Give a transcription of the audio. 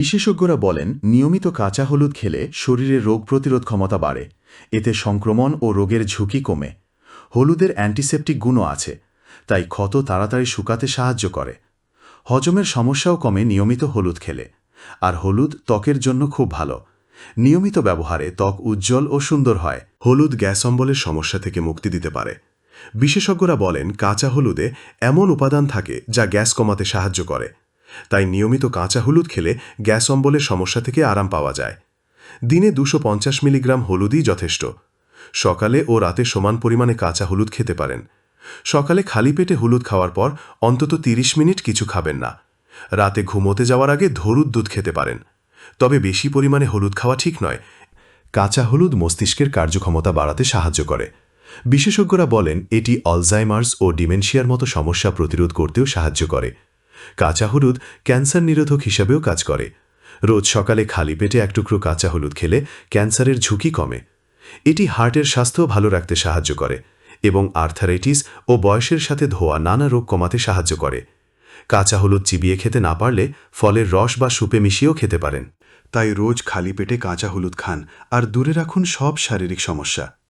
বিশেষজ্ঞরা বলেন, নিয়মিত কাঁচা হলুদ খেলে শরীরের রোগ প্রতিরোধ ক্ষমতা বাড়ে। এতে সংক্রমণ ও রোগের ঝুঁকি কমে। হলুদের অ্যান্টিসেপটিক গুণও আছে, তাই ক্ষত তাড়াতাড়ি শুকাতে সাহায্য করে। হজমের সমস্যাও কমে নিয়মিত হলুদ খেলে। আর হলুদ ত্বকের জন্য খুব ভালো। নিয়মিত ব্যবহারে ত্বক উজ্জ্বল ও সুন্দর হয়। হলুদ গ্যাস অম্বলের সমস্যা থেকে মুক্তি দিতে পারে। বিশেষজ্ঞরা বলেন, কাঁচা হলুদে এমন উপাদান থাকে যা গ্যাস কমাতে সাহায্য করে। তাই নিয়মিত কাঁচা হলুদ খেলে গ্যাস অম্বলের সমস্যা থেকে আরাম পাওয়া যায়। দিনে দুশো মিলিগ্রাম হলুদই যথেষ্ট। সকালে ও রাতে সমান পরিমাণে কাঁচা হলুদ খেতে পারেন। সকালে খালি পেটে হলুদ খাওয়ার পর অন্তত ৩০ মিনিট কিছু খাবেন না। রাতে ঘুমোতে যাওয়ার আগে ধরুদ দুধ খেতে পারেন। তবে বেশি পরিমাণে হলুদ খাওয়া ঠিক নয়। কাঁচা হলুদ মস্তিষ্কের কার্যক্ষমতা বাড়াতে সাহায্য করে। বিশেষজ্ঞরা বলেন, এটি অলজাইমার্স ও ডিমেনশিয়ার মতো সমস্যা প্রতিরোধ করতেও সাহায্য করে। কাঁচা হলুদ ক্যান্সার নিরোধক হিসাবেও কাজ করে। রোজ সকালে খালি পেটে এক টুকরো কাঁচা হলুদ খেলে ক্যান্সারের ঝুঁকি কমে। এটি হার্টের স্বাস্থ্য ভালো রাখতে সাহায্য করে এবং আর্থারাইটিস ও বয়সের সাথে ধোয়া নানা রোগ কমাতে সাহায্য করে। কাঁচা হলুদ চিবিয়ে খেতে না পারলে ফলের রস বা সুপে মিশিয়েও খেতে পারেন। তাই রোজ খালি পেটে কাঁচা হলুদ খান আর দূরে রাখুন সব শারীরিক সমস্যা।